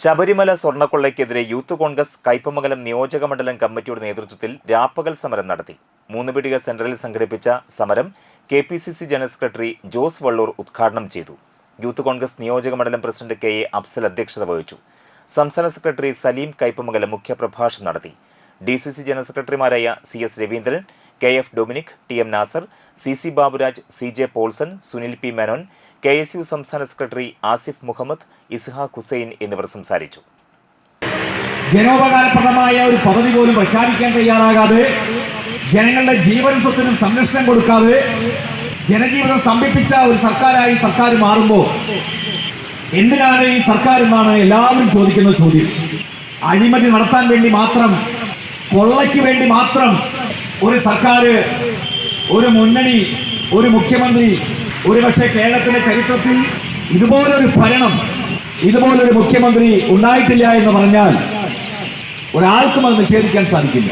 ശബരിമല സ്വർണക്കൊള്ളയ്ക്കെതിരെ യൂത്ത് കോൺഗ്രസ് കയ്പമംഗലം നിയോജക മണ്ഡലം കമ്മിറ്റിയുടെ നേതൃത്വത്തിൽ രാപ്പകൽ സമരം നടത്തി. മൂന്നുപിടിക സെന്ററിൽ സംഘടിപ്പിച്ച സമരം K P C C general secretary Jose Vallur ഉദ്ഘാടനം ചെയ്തു. യൂത്ത് കോൺഗ്രസ് നിയോജക മണ്ഡലം പ്രസിഡന്റ് കെ എ അഫ്സൽ അധ്യക്ഷത വഹിച്ചു. സംസ്ഥാന സെക്രട്ടറി സലീം കയ്പമംഗലം മുഖ്യപ്രഭാഷണം നടത്തി. ഡി സി സി ജനറൽ സെക്രട്ടറിമാരായ C S Raveendran K F Dominic T M Nasar C C Baburaj C J Paulson Sunil P Menon K S U സംസ്ഥാന സെക്രട്ടറി ആസിഫ് മുഹമ്മദ് ഇസ്ഹാഖ് ഹുസൈൻ എന്നിവർ സംസാരിച്ചു. ജനോപകാരപ്രദമായ ഒരു പദവി പോലും പ്രഖ്യാപിക്കാൻ തയ്യാറാകാതെ ജനങ്ങളുടെ ജീവൻ സ്വത്തിനും സംരക്ഷണം കൊടുക്കാതെ ജനജീവിതം സ്തംഭിപ്പിച്ച ഒരു സർക്കാരായി സർക്കാർ മാറുമ്പോൾ എന്തിനാണ് ഈ സർക്കാർ എന്നാണ് എല്ലാവരും ചോദിക്കുന്ന ചോദ്യം. അഴിമതി നടത്താൻ വേണ്ടി മാത്രം കൊള്ളയ്ക്ക് വേണ്ടി മാത്രം ഒരു സർക്കാർ ഒരു മുന്നണി ഒരു മുഖ്യമന്ത്രി ഒരുപക്ഷെ കേരളത്തിന്റെ ചരിത്രത്തിൽ ഇതുപോലൊരു ഭരണം ഇതുപോലൊരു മുഖ്യമന്ത്രി ഉണ്ടായിട്ടില്ല എന്ന് പറഞ്ഞാൽ ഒരാൾക്കും അത് നിഷേധിക്കാൻ സാധിക്കില്ല.